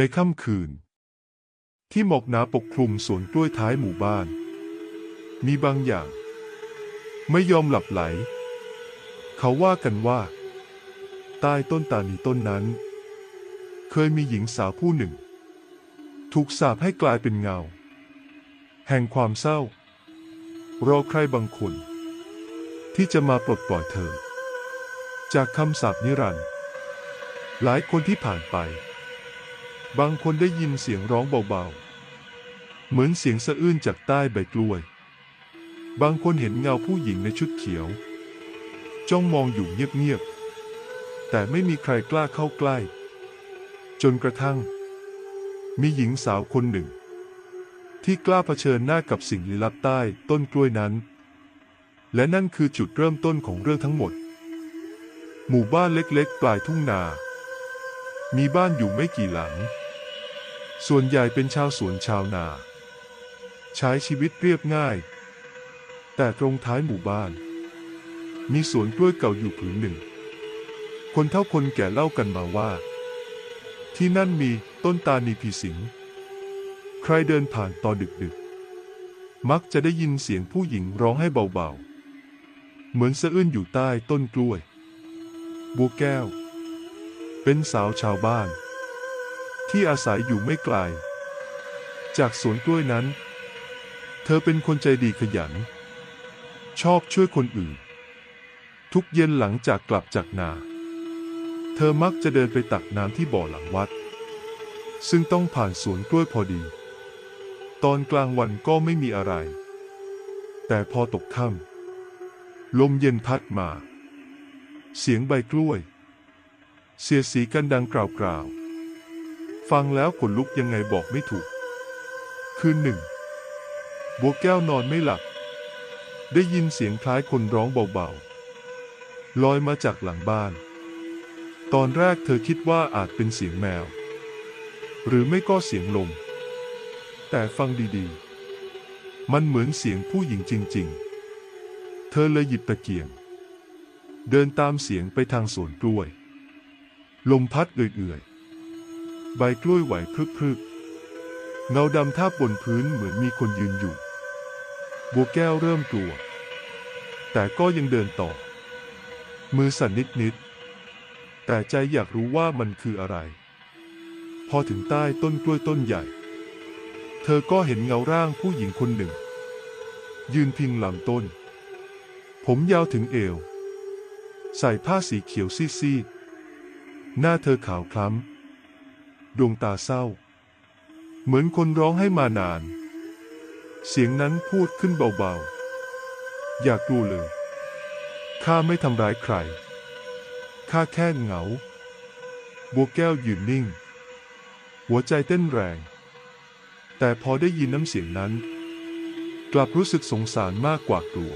ในค่ำคืน ที่หมอกหนาปกคลุมสวนกล้วยท้ายหมู่บ้าน มีบางอย่าง ไม่ยอมหลับไหล เขาว่ากันว่า ใต้ต้นตานีต้นนั้น เคยมีหญิงสาวผู้หนึ่ง ถูกสาปให้กลายเป็นเงา แห่งความเศร้า รอใครบางคน ที่จะมาปลดปล่อยเธอ จากคำสาปนิรันดร์หลายคนที่ผ่านไป บางคนได้ยินเสียงร้องเบาๆ เหมือนเสียงสะอื้นจากใต้ใบกล้วย บางคนเห็นเงาผู้หญิงในชุดเขียว จ้องมองอยู่เงียบๆ แต่ไม่มีใครกล้าเข้าใกล้ จนกระทั่ง มีหญิงสาวคนหนึ่ง ที่กล้าเผชิญหน้ากับสิ่งลี้ลับใต้ต้นกล้วยนั้น และนั่นคือจุดเริ่มต้นของเรื่องทั้งหมด หมู่บ้านเล็กๆ ปลายทุ่งนา มีบ้านอยู่ไม่กี่หลัง ส่วนใหญ่เป็นชาวสวนชาวนา ใช้ชีวิตเรียบง่าย แต่ตรงท้ายหมู่บ้าน มีสวนกล้วยเก่าอยู่ผืนหนึ่ง คนเท่าคนแก่เล่ากันมาว่า ที่นั่นมีต้นตาลนีผีสิง ใครเดินผ่านตอนดึกๆ มักจะได้ยินเสียงผู้หญิงร้องให้เบาๆ เหมือนสะอื้นอยู่ใต้ต้นกล้วย บัวแก้ว เป็นสาวชาวบ้าน ที่อาศัยอยู่ไม่ไกล จากสวนกล้วยนั้น เธอเป็นคนใจดีขยัน ชอบช่วยคนอื่น ทุกเย็นหลังจากกลับจากนา เธอมักจะเดินไปตักน้ำที่บ่อหลังวัด ซึ่งต้องผ่านสวนกล้วยพอดี ตอนกลางวันก็ไม่มีอะไร แต่พอตกค่ำลมเย็นพัดมา เสียงใบกล้วย เสียสีกันดังกล่าวๆ ฟังแล้วขนลุกยังไงบอกไม่ถูก คืนหนึ่ง บัวแก้วนอนไม่หลับ ได้ยินเสียงคล้ายคนร้องเบาๆ ลอยมาจากหลังบ้าน ตอนแรกเธอคิดว่าอาจเป็นเสียงแมว หรือไม่ก็เสียงลม แต่ฟังดีๆ มันเหมือนเสียงผู้หญิงจริง ๆ เธอเลยหยิบตะเกียง เดินตามเสียงไปทางสวนกล้วย ลมพัดเอื่อยๆ ใบกล้วยไหวพรึกๆ เงาดำทาบบนพื้นเหมือนมีคนยืนอยู่ บัวแก้วเริ่มกลัว แต่ก็ยังเดินต่อ มือสั่นนิดๆ แต่ใจอยากรู้ว่ามันคืออะไร พอถึงใต้ต้นกล้วยต้นใหญ่ เธอก็เห็นเงาร่างผู้หญิงคนหนึ่ง ยืนพิงลำต้น ผมยาวถึงเอว ใส่ผ้าสีเขียวซีดๆ หน้าเธอขาวคล้ำ ดวงตาเศร้า เหมือนคนร้องให้มานาน เสียงนั้นพูดขึ้นเบาๆ อย่ากลัวเลย ข้าไม่ทำร้ายใคร ข้าแค่เหงา บัวแก้วยืนนิ่ง หัวใจเต้นแรง แต่พอได้ยินน้ำเสียงนั้น กลับรู้สึกสงสารมากกว่ากลัว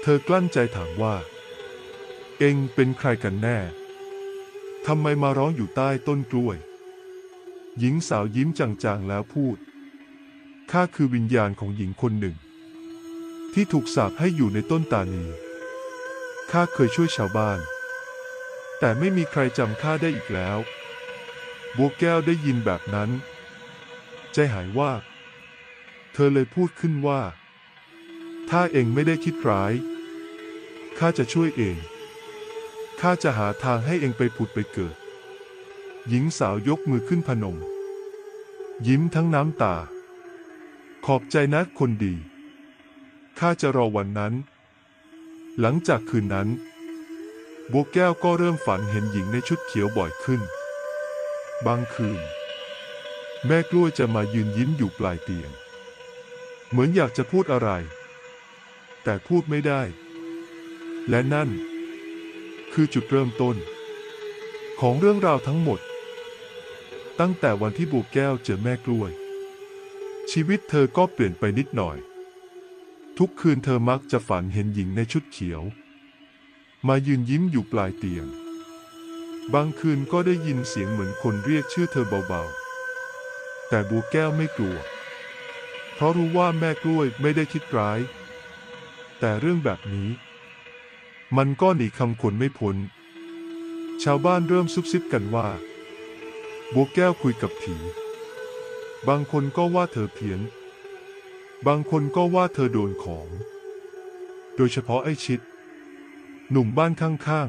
เธอกลั้นใจถามว่า เองเป็นใครกันแน่ ทำไมมาร้องอยู่ใต้ต้นกล้วย หญิงสาวยิ้มจางๆแล้วพูด ข้าคือวิญญาณของหญิงคนหนึ่ง ที่ถูกสาปให้อยู่ในต้นตานี ข้าเคยช่วยชาวบ้าน แต่ไม่มีใครจำข้าได้อีกแล้ว บัวแก้วได้ยินแบบนั้น ใจหายว่า เธอเลยพูดขึ้นว่า ถ้าเองไม่ได้คิดร้าย ข้าจะช่วยเอง ข้าจะหาทางให้เองไปผุดไปเกิด หญิงสาวยกมือขึ้นพนม ยิ้มทั้งน้ำตา ขอบใจนะคนดี ข้าจะรอวันนั้น หลังจากคืนนั้น บัวแก้วก็เริ่มฝันเห็นหญิงในชุดเขียวบ่อยขึ้น บางคืน แม่กล้วยจะมายืนยิ้มอยู่ปลายเตียง เหมือนอยากจะพูดอะไร แต่พูดไม่ได้ และนั่น คือจุดเริ่มต้น ของเรื่องราวทั้งหมด ตั้งแต่วันที่บัวแก้วเจอแม่กล้วย ชีวิตเธอก็เปลี่ยนไปนิดหน่อย ทุกคืนเธอมักจะฝันเห็นหญิงในชุดเขียว มายืนยิ้มอยู่ปลายเตียง บางคืนก็ได้ยินเสียงเหมือนคนเรียกชื่อเธอเบาๆ แต่บัวแก้วไม่กลัว เพราะรู้ว่าแม่กล้วยไม่ได้คิดร้าย แต่เรื่องแบบนี้ มันก็หนีคำคนไม่พ้น ชาวบ้านเริ่มซุบซิบกันว่าบัวแก้วคุยกับผี บางคนก็ว่าเธอเพี้ยน บางคนก็ว่าเธอโดนของ โดยเฉพาะไอ้ชิด หนุ่มบ้านข้าง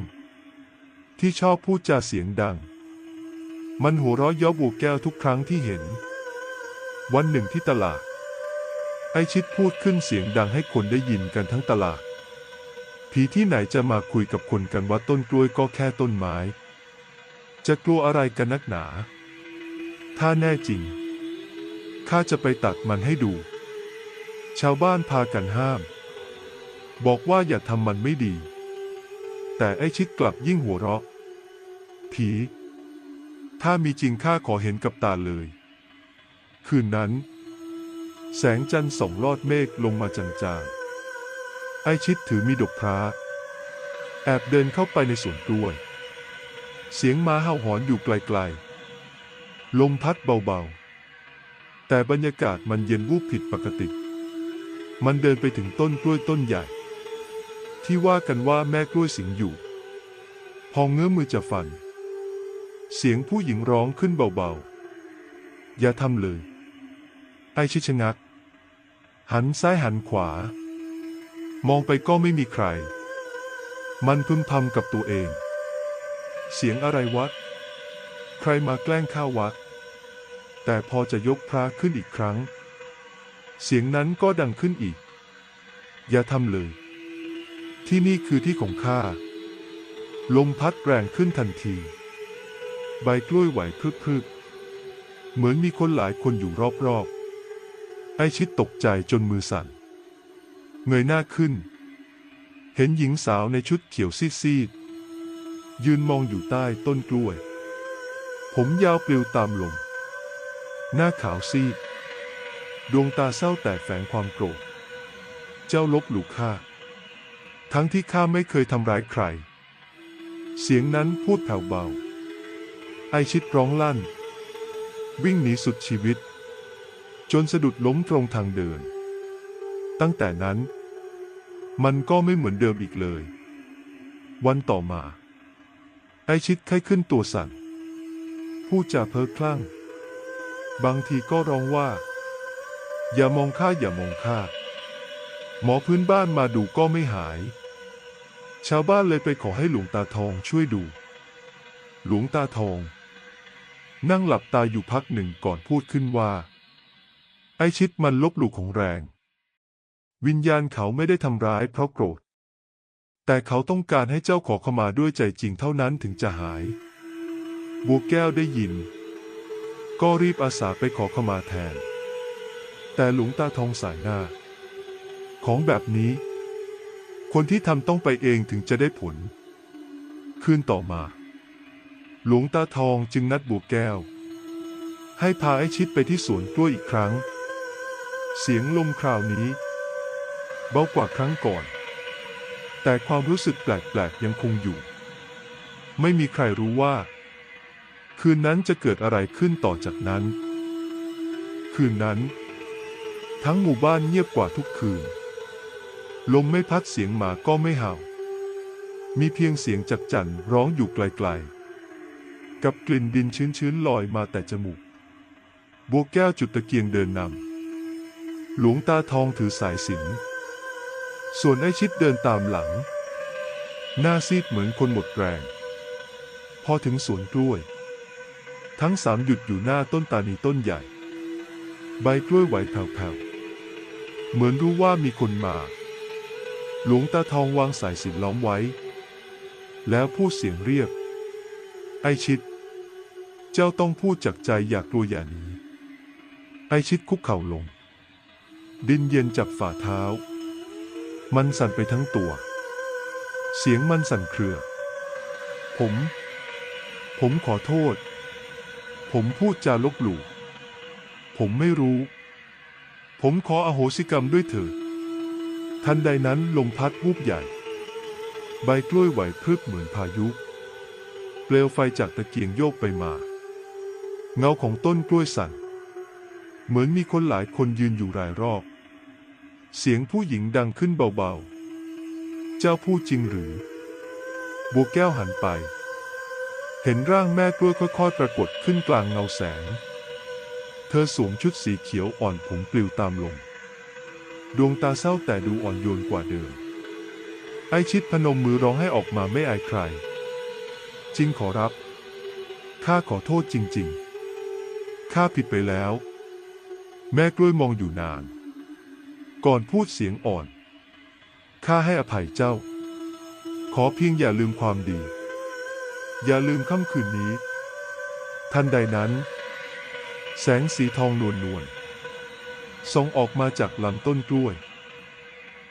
ๆ ที่ชอบพูดจาเสียงดัง มันหัวเราะเย้อบัวแก้วทุกครั้งที่เห็น วันหนึ่งที่ตลาด ไอ้ชิดพูดขึ้นเสียงดังให้คนได้ยินกันทั้งตลาด ผีที่ไหนจะมาคุยกับคนกันว่าต้นกล้วยก็แค่ต้นไม้ จะกลัวอะไรกันนักหนา ถ้าแน่จริง ข้าจะไปตัดมันให้ดู ชาวบ้านพากันห้าม บอกว่าอย่าทำมันไม่ดี แต่ไอ้ชิดกลับยิ่งหัวเราะ ผี ถ้ามีจริงข้าขอเห็นกับตาเลย คืนนั้น แสงจันทร์ส่องลอดเมฆลงมาจางๆ ไอชิดถือมีดกพระแอบเดินเข้าไปในสวนกล้วย เสียงม้าเห่าหอนอยู่ไกลๆ ลมพัดเบาๆ แต่บรรยากาศมันเย็นวูบผิดปกติ มันเดินไปถึงต้นกล้วยต้นใหญ่ ที่ว่ากันว่าแม่กล้วยสิงอยู่ พอเงื้อมือจะฟัน เสียงผู้หญิงร้องขึ้นเบาๆ อย่าทำเลย ไอชิชะงัก หันซ้ายหันขวา มองไปก็ไม่มีใคร มันพึมพำกับตัวเอง เสียงอะไรวะ ใครมาแกล้งข้าววัดแต่พอจะยกพระขึ้นอีกครั้ง เสียงนั้นก็ดังขึ้นอีก อย่าทำเลย ที่นี่คือที่ของข้า ลมพัดแรงขึ้นทันที ใบกล้วยไหวพรึบๆ เหมือนมีคนหลายคนอยู่รอบๆ ไอชิดตกใจจนมือสั่น เงยหน้าขึ้น เห็นหญิงสาวในชุดเขียวซีดๆยืนมองอยู่ใต้ต้นกล้วย ผมยาวปลิวตามลม หน้าขาวซีด ดวงตาเศร้าแต่แฝงความโกรธ เจ้าลบหลู่ข้า ทั้งที่ข้าไม่เคยทำร้ายใคร เสียงนั้นพูดแผ่วเบา ไอชิดร้องลั่น วิ่งหนีสุดชีวิต จนสะดุดล้มตรงทางเดินตั้งแต่นั้น มันก็ไม่เหมือนเดิมอีกเลย วันต่อมา ไอชิดไข้ขึ้นตัวสั่นพูดจาเพ้อคลั่ง บางทีก็ร้องว่า อย่ามองข้าอย่ามองข้าหมอพื้นบ้านมาดูก็ไม่หาย ชาวบ้านเลยไปขอให้หลวงตาทองช่วยดู หลวงตาทอง นั่งหลับตาอยู่พักหนึ่งก่อนพูดขึ้นว่า ไอชิดมันลบหลู่ของแรง วิญญาณเขาไม่ได้ทำร้ายเพราะโกรธ แต่เขาต้องการให้เจ้าขอขมาด้วยใจจริงเท่านั้นถึงจะหาย บัวแก้วได้ยิน ก็รีบอาสาไปขอขมาแทน แต่หลวงตาทองสายหน้า ของแบบนี้ คนที่ทำต้องไปเองถึงจะได้ผล คืนต่อมา หลวงตาทองจึงนัดบัวแก้ว ให้พาไอชิดไปที่สวนกล้วยอีกครั้ง เสียงลมคราวนี้ เบากว่าครั้งก่อน แต่ความรู้สึกแปลกๆยังคงอยู่ ไม่มีใครรู้ว่า คืนนั้นจะเกิดอะไรขึ้นต่อจากนั้น คืนนั้น ทั้งหมู่บ้านเงียบกว่าทุกคืน ลมไม่พัดเสียงหมาก็ไม่เห่า มีเพียงเสียงจักจั่นร้องอยู่ไกลๆ กับกลิ่นดินชื้นๆลอยมาแต่จมูก บัวแก้วจุดตะเกียงเดินนำหลวงตาทองถือสายสิญ ส่วนไอชิดเดินตามหลัง หน้าซีดเหมือนคนหมดแรง พอถึงสวนกล้วย ทั้งสามหยุดอยู่หน้าต้นตานีต้นใหญ่ ใบกล้วยไหวแผ่วๆ เหมือนรู้ว่ามีคนมา หลวงตาทองวางสายสินล้อมไว้ แล้วพูดเสียงเรียบไอชิด เจ้าต้องพูดจากใจอยากกลัวอย่าหนีไอชิดคุกเข่าลง ดินเย็นจับฝ่าเท้า มันสั่นไปทั้งตัว เสียงมันสั่นเครือ ผม ผมขอโทษ ผมพูดจาลบหลู่ ผมไม่รู้ ผมขออโหสิกรรมด้วยเถิดทันใดนั้นลมพัดวูบใหญ่ ใบกล้วยไหวพรึบเหมือนพายุ เปลวไฟจากตะเกียงโยกไปมา เงาของต้นกล้วยสั่น เหมือนมีคนหลายคนยืนอยู่รายรอบ เสียงผู้หญิงดังขึ้นเบาๆ เจ้าพูดจริงหรือ บัวแก้วหันไป เห็นร่างแม่กล้วยค่อยๆ ปรากฏขึ้นกลางเงาแสง เธอสวมชุดสีเขียวอ่อนผมปลิวตามลม ดวงตาเศร้าแต่ดูอ่อนโยนกว่าเดิม ไอชิดพนมมือร้องให้ออกมาไม่อายใคร จริงขอรับ ข้าขอโทษจริง ๆ ข้าผิดไปแล้ว แม่กล้วยมองอยู่นาน ก่อนพูดเสียงอ่อน ข้าให้อภัยเจ้า ขอเพียงอย่าลืมความดี อย่าลืมค่ำคืนนี้ ทันใดนั้น แสงสีทองนวลนวลส่องออกมาจากลำต้นกล้วย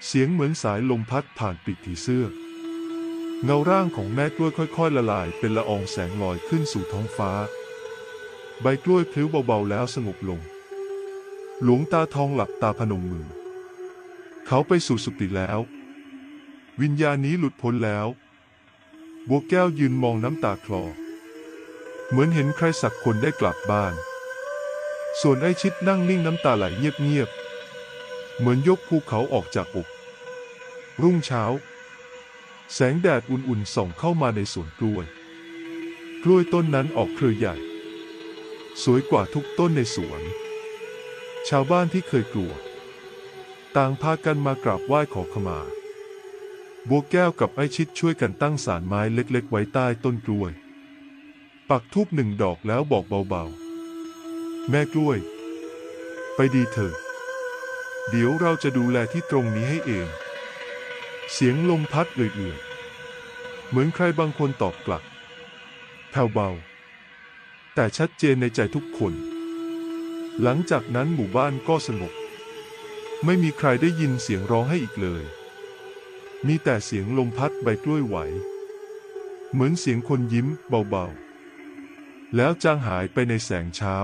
เสียงเหมือนสายลมพัดผ่านปีกผีเสื้อ เงาร่างของแม่กล้วยค่อย ๆ ละลายเป็นละอองแสงลอยขึ้นสู่ท้องฟ้า ใบกล้วยพลิ้วเบาๆแล้วสงบลง หลวงตาทองหลับตาพนมมือ เขาไปสู่สุติแล้ว วิญญาณนี้หลุดพ้นแล้ว บัวแก้วยืนมองน้ำตาคลอ เหมือนเห็นใครสักคนได้กลับบ้าน ส่วนไอชิดนั่งนิ่งน้ำตาไหลเงียบๆ เหมือนยกภูเขาออกจากอก รุ่งเช้า แสงแดดอุ่นๆส่องเข้ามาในสวนกล้วย กล้วยต้นนั้นออกเครือใหญ่ สวยกว่าทุกต้นในสวน ชาวบ้านที่เคยกลัว ต่างพากันมากราบไหว้ขอขมา บัวแก้วกับไอชิดช่วยกันตั้งศาลไม้เล็กๆ ไว้ใต้ต้นกล้วย ปักทูบหนึ่งดอกแล้วบอกเบาๆ แม่กล้วย ไปดีเถอะ เดี๋ยวเราจะดูแลที่ตรงนี้ให้เอง เสียงลมพัดเอื่อยๆ เหมือนใครบางคนตอบกลับแผ่วเบา แต่ชัดเจนในใจทุกคน หลังจากนั้นหมู่บ้านก็สงบ ไม่มีใครได้ยินเสียงร้องให้อีกเลย มีแต่เสียงลมพัดใบกล้วยไหว เหมือนเสียงคนยิ้มเบาๆ แล้วจางหายไปในแสงเช้า